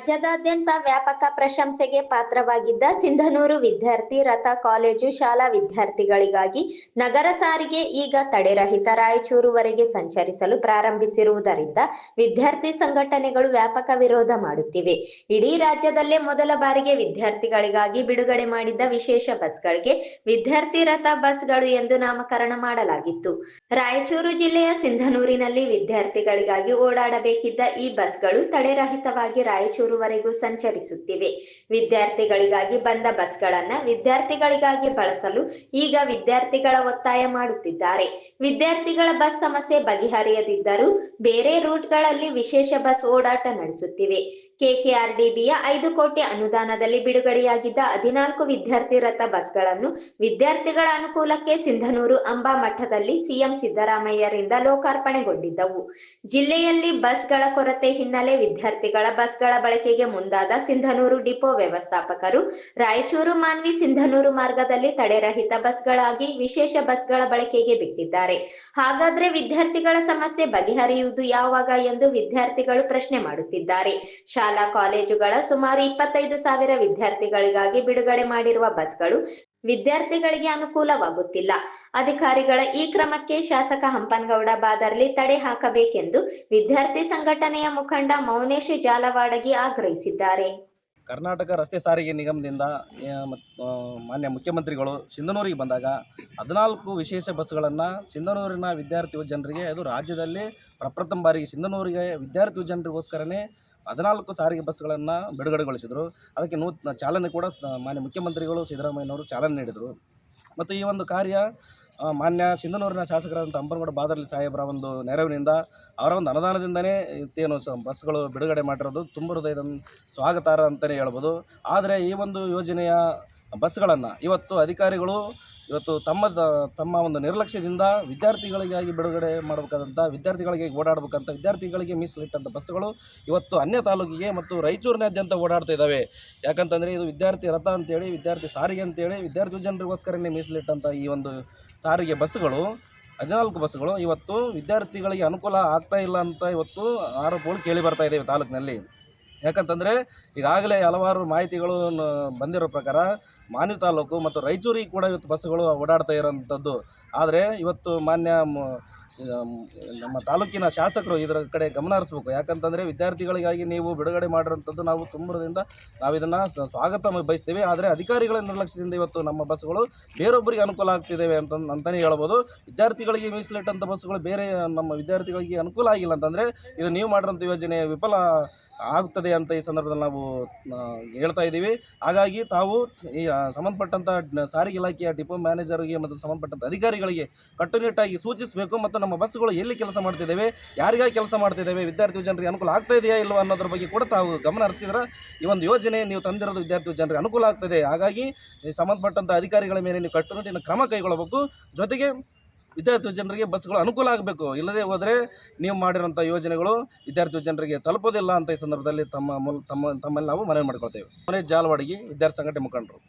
ರಾಜ್ಯದಾದ್ಯಂತ ವ್ಯಾಪಕ ಪ್ರಶಂಸೆಗೆ ಪಾತ್ರವಾಗಿದ್ದ ಸಿಂಧನೂರು ವಿದ್ಯಾರ್ಥಿ ರಥ ಕಾಲೇಜು ಶಾಲಾ ವಿದ್ಯಾರ್ಥಿಗಳಿಗಾಗಿ ನಗರ ಸಾರಿಗೆ ಈಗ ತಡೆರಹಿತ ರಾಯಚೂರುವರೆಗೆ ಸಂಚರಿಸಲು ಪ್ರಾರಂಭಿಸಿರುವುದರಿಂದ ವಿದ್ಯಾರ್ಥಿ ಸಂಘಟನೆಗಳು ವ್ಯಾಪಕ ವಿರೋಧ ಮಾಡುತ್ತಿವೆ. ಇಡೀ ರಾಜ್ಯದಲ್ಲೇ ಮೊದಲ ಬಾರಿಗೆ ವಿದ್ಯಾರ್ಥಿಗಳಿಗಾಗಿ ಬಿಡುಗಡೆ ಮಾಡಿದ್ದ ವಿಶೇಷ ಬಸ್ಗಳಿಗೆ ವಿದ್ಯಾರ್ಥಿ ರಥ ಬಸ್ಗಳು ಎಂದು ನಾಮಕರಣ ಮಾಡಲಾಗಿತ್ತು. ರಾಯಚೂರು ಜಿಲ್ಲೆಯ ಸಿಂಧನೂರಿನಲ್ಲಿ ವಿದ್ಯಾರ್ಥಿಗಳಿಗಾಗಿ ಓಡಾಡಬೇಕಿದ್ದ ಈ ಬಸ್ಗಳು ತಡೆರಹಿತವಾಗಿ ರಾಯಚೂರುವರೆಗೂ ಸಂಚರಿಸುತ್ತಿವೆ. ವಿದ್ಯಾರ್ಥಿಗಳಿಗಾಗಿ ಬಂದ ಬಸ್ಗಳನ್ನ ವಿದ್ಯಾರ್ಥಿಗಳಿಗಾಗಿ ಬಳಸಲು ಈಗ ವಿದ್ಯಾರ್ಥಿಗಳ ಒತ್ತಾಯ ಮಾಡುತ್ತಿದ್ದಾರೆ. ವಿದ್ಯಾರ್ಥಿಗಳ ಬಸ್ ಸಮಸ್ಯೆ ಬಗೆಹರಿಯದಿದ್ದರೂ ಬೇರೆ ರೂಟ್ಗಳಲ್ಲಿ ವಿಶೇಷ ಬಸ್ ಓಡಾಟ ನಡೆಸುತ್ತಿವೆ. ಕೆಕೆಆರ್ಡಿಬಿಯ ಐದು ಕೋಟಿ ಅನುದಾನದಲ್ಲಿ ಬಿಡುಗಡೆಯಾಗಿದ್ದ ಹದಿನಾಲ್ಕು ವಿದ್ಯಾರ್ಥಿ ರಥ ಬಸ್ಗಳನ್ನು ವಿದ್ಯಾರ್ಥಿಗಳ ಅನುಕೂಲಕ್ಕೆ ಸಿಂಧನೂರು ಅಂಬಾ ಮಠದಲ್ಲಿ ಸಿಎಂ ಸಿದ್ದರಾಮಯ್ಯರಿಂದ ಲೋಕಾರ್ಪಣೆಗೊಂಡಿದ್ದವು. ಜಿಲ್ಲೆಯಲ್ಲಿ ಬಸ್ಗಳ ಕೊರತೆ ಹಿನ್ನೆಲೆ ವಿದ್ಯಾರ್ಥಿಗಳ ಬಸ್ಗಳ ಬಳಕೆಗೆ ಮುಂದಾದ ಸಿಂಧನೂರು ಡಿಪೋ ವ್ಯವಸ್ಥಾಪಕರು ರಾಯಚೂರು ಮಾನ್ವಿ ಸಿಂಧನೂರು ಮಾರ್ಗದಲ್ಲಿ ತಡೆರಹಿತ ಬಸ್ಗಳಾಗಿ ವಿಶೇಷ ಬಸ್ಗಳ ಬಳಕೆಗೆ ಬಿಟ್ಟಿದ್ದಾರೆ. ಹಾಗಾದ್ರೆ ವಿದ್ಯಾರ್ಥಿಗಳ ಸಮಸ್ಯೆ ಬಗೆಹರಿಯುವುದು ಯಾವಾಗ ಎಂದು ವಿದ್ಯಾರ್ಥಿಗಳು ಪ್ರಶ್ನೆ ಮಾಡುತ್ತಿದ್ದಾರೆ. ಕಾಲೇಜುಗಳ ಸುಮಾರು ಇಪ್ಪತ್ತೈದು ಸಾವಿರ ವಿದ್ಯಾರ್ಥಿಗಳಿಗಾಗಿ ಬಿಡುಗಡೆ ಮಾಡಿರುವ ಬಸ್ಗಳು ವಿದ್ಯಾರ್ಥಿಗಳಿಗೆ ಅನುಕೂಲವಾಗುತ್ತಿಲ್ಲ. ಅಧಿಕಾರಿಗಳ ಈ ಕ್ರಮಕ್ಕೆ ಶಾಸಕ ಹಂಪನಗೌಡ ಬಾದರ್ಲಿ ತಡೆ ಹಾಕಬೇಕೆಂದು ವಿದ್ಯಾರ್ಥಿ ಸಂಘಟನೆಯ ಮುಖಂಡ ಮೌನೇಶ್ ಜಾಲವಾಡಗಿ ಆಗ್ರಹಿಸಿದ್ದಾರೆ. ಕರ್ನಾಟಕ ರಸ್ತೆ ಸಾರಿಗೆ ನಿಗಮದಿಂದ ಮಾನ್ಯ ಮುಖ್ಯಮಂತ್ರಿಗಳು ಸಿಂಧನೂರಿಗೆ ಬಂದಾಗ ಹದಿನಾಲ್ಕು ವಿಶೇಷ ಬಸ್ಗಳನ್ನು ಸಿಂಧನೂರಿನ ವಿದ್ಯಾರ್ಥಿ ಜನರಿಗೆ, ಅದು ರಾಜ್ಯದಲ್ಲಿ ಪ್ರಪ್ರಥಮ ಬಾರಿಗೆ ಸಿಂಧನೂರಿಗೆ ವಿದ್ಯಾರ್ಥಿ ಜನರಿಗೋಸ್ಕರನೇ ಹದಿನಾಲ್ಕು ಸಾರಿಗೆ ಬಸ್ಗಳನ್ನು ಬಿಡುಗಡೆಗೊಳಿಸಿದರು. ಅದಕ್ಕೆ ನೂತನ ಚಾಲನೆ ಕೂಡ ಮಾನ್ಯ ಮುಖ್ಯಮಂತ್ರಿಗಳು ಸಿದ್ದರಾಮಯ್ಯನವರು ಚಾಲನೆ ನೀಡಿದರು. ಮತ್ತು ಈ ಒಂದು ಕಾರ್ಯ ಮಾನ್ಯ ಸಿಂಧನೂರಿನ ಶಾಸಕರಾದಂಥ ಅಂಬನಗೌಡ ಬಾದರ್ಲಿ ಸಾಹೇಬರ ಒಂದು ನೆರವಿನಿಂದ ಅವರ ಒಂದು ಅನುದಾನದಿಂದನೇ ಇತ್ತೇನು ಸ, ಬಸ್ಗಳು ಬಿಡುಗಡೆ ಮಾಡಿರೋದು. ತುಂಬ ಹೃದಯದ ಸ್ವಾಗತಾರ ಅಂತಲೇ ಹೇಳ್ಬೋದು. ಆದರೆ ಈ ಒಂದು ಯೋಜನೆಯ ಬಸ್ಗಳನ್ನು ಇವತ್ತು ಅಧಿಕಾರಿಗಳು ಇವತ್ತು ತಮ್ಮ ತಮ್ಮ ಒಂದು ನಿರ್ಲಕ್ಷ್ಯದಿಂದ ವಿದ್ಯಾರ್ಥಿಗಳಿಗಾಗಿ ಬಿಡುಗಡೆ ಮಾಡಬೇಕಾದಂಥ ವಿದ್ಯಾರ್ಥಿಗಳಿಗೆ ಓಡಾಡಬೇಕಂತ ವಿದ್ಯಾರ್ಥಿಗಳಿಗೆ ಮೀಸಲಿಟ್ಟಂಥ ಬಸ್ಸುಗಳು ಇವತ್ತು ಅನ್ಯ ತಾಲೂಕಿಗೆ ಮತ್ತು ರಾಯಚೂರಿನಾದ್ಯಂತ ಓಡಾಡ್ತಾ ಇದ್ದಾವೆ ಯಾಕಂತಂದರೆ ಇದು ವಿದ್ಯಾರ್ಥಿ ರಥ ಅಂತೇಳಿ, ವಿದ್ಯಾರ್ಥಿ ಸಾರಿಗೆ ಅಂತೇಳಿ, ವಿದ್ಯಾರ್ಥಿ ಜನರಿಗೋಸ್ಕರನೇ ಮೀಸಲಿಟ್ಟಂಥ ಈ ಒಂದು ಸಾರಿಗೆ ಬಸ್ಸುಗಳು, ಹದಿನಾಲ್ಕು ಬಸ್ಸುಗಳು ಇವತ್ತು ವಿದ್ಯಾರ್ಥಿಗಳಿಗೆ ಅನುಕೂಲ ಆಗ್ತಾ ಇಲ್ಲ ಅಂತ ಇವತ್ತು ಆರೋಪಗಳು ಕೇಳಿ ಬರ್ತಾ ಇದ್ದೇವೆ ತಾಲೂಕಿನಲ್ಲಿ. ಯಾಕಂತಂದರೆ ಈಗಾಗಲೇ ಹಲವಾರು ಮಾಹಿತಿಗಳು ಬಂದಿರೋ ಪ್ರಕಾರ ಮಾನ್ಯ ತಾಲೂಕು ಮತ್ತು ರಾಯಚೂರಿಗೆ ಕೂಡ ಇವತ್ತು ಬಸ್ಸುಗಳು ಓಡಾಡ್ತಾ ಇರೋಂಥದ್ದು. ಆದರೆ ಇವತ್ತು ಮಾನ್ಯ ನಮ್ಮ ತಾಲೂಕಿನ ಶಾಸಕರು ಇದರ ಕಡೆ ಗಮನ ಹರಿಸ್ಬೇಕು. ಯಾಕಂತಂದರೆ ವಿದ್ಯಾರ್ಥಿಗಳಿಗಾಗಿ ನೀವು ಬಿಡುಗಡೆ ಮಾಡಿರೋಂಥದ್ದು ನಾವು ತುಂಬದಿಂದ ನಾವು ಇದನ್ನು ಸ್ವಾಗತ ಬಯಸ್ತೀವಿ. ಆದರೆ ಅಧಿಕಾರಿಗಳ ನಿರ್ಲಕ್ಷ್ಯದಿಂದ ಇವತ್ತು ನಮ್ಮ ಬಸ್ಸುಗಳು ಬೇರೊಬ್ಬರಿಗೆ ಅನುಕೂಲ ಆಗ್ತಿದ್ದೇವೆ ಅಂತ ಅಂತಲೇ ಹೇಳ್ಬೋದು. ವಿದ್ಯಾರ್ಥಿಗಳಿಗೆ ಮೀಸಲಿಟ್ಟಂಥ ಬಸ್ಸುಗಳು ಬೇರೆ ನಮ್ಮ ವಿದ್ಯಾರ್ಥಿಗಳಿಗೆ ಅನುಕೂಲ ಆಗಿಲ್ಲ ಅಂತಂದರೆ ಇದು ನೀವು ಮಾಡಿರೋಂಥ ಯೋಜನೆ ವಿಫಲ ಆಗುತ್ತದೆ ಅಂತ ಈ ಸಂದರ್ಭದಲ್ಲಿ ನಾವು ಹೇಳ್ತಾ ಇದ್ದೀವಿ. ಹಾಗಾಗಿ ತಾವು ಈ ಸಂಬಂಧಪಟ್ಟಂಥ ಸಾರಿಗೆ ಇಲಾಖೆಯ ಡಿಪೋ ಮ್ಯಾನೇಜರ್ಗೆ ಮತ್ತು ಸಂಬಂಧಪಟ್ಟಂಥ ಅಧಿಕಾರಿಗಳಿಗೆ ಕಟ್ಟುನಿಟ್ಟಾಗಿ ಸೂಚಿಸಬೇಕು ಮತ್ತು ನಮ್ಮ ಬಸ್ಸುಗಳು ಎಲ್ಲಿ ಕೆಲಸ ಮಾಡ್ತಿದ್ದೇವೆ, ಯಾರಿಗಾಗಿ ಕೆಲಸ ಮಾಡ್ತಿದ್ದೇವೆ ವಿದ್ಯಾರ್ಥಿ ಜನರಿಗೆ ಅನುಕೂಲ ಆಗ್ತಾ ಇದೆಯಾ ಇಲ್ವಾ ಅನ್ನೋದ್ರ ಬಗ್ಗೆ ಕೂಡ ತಾವು ಗಮನ ಹರಿಸಿದ್ರೆ ಈ ಒಂದು ಯೋಜನೆ ನೀವು ತಂದಿರೋದು ವಿದ್ಯಾರ್ಥಿ ಜನರಿಗೆ ಅನುಕೂಲ ಆಗ್ತದೆ. ಹಾಗಾಗಿ ಸಂಬಂಧಪಟ್ಟಂಥ ಅಧಿಕಾರಿಗಳ ಮೇಲೆ ನೀವು ಕಟ್ಟುನಿಟ್ಟಿನ ಕ್ರಮ ಕೈಗೊಳ್ಳಬೇಕು. ಜೊತೆಗೆ ವಿದ್ಯಾರ್ಥಿ ಜನರಿಗೆ ಬಸ್ಗಳು ಅನುಕೂಲ ಆಗಬೇಕು. ಇಲ್ಲದೆ ಹೋದರೆ ನೀವು ಮಾಡಿರೋಂಥ ಯೋಜನೆಗಳು ವಿದ್ಯಾರ್ಥಿ ಜನರಿಗೆ ತಲುಪೋದಿಲ್ಲ ಅಂತ ಈ ಸಂದರ್ಭದಲ್ಲಿ ತಮ್ಮ ತಮ್ಮ ತಮ್ಮಲ್ಲಿ ನಾವು ಮನವಿ ಮಾಡ್ಕೊಳ್ತೇವೆ. ಮನೆ ಜಾಲವಾಡಗಿ ವಿದ್ಯಾರ್ಥಿ ಸಂಘಟನೆ ಮುಖಂಡರು.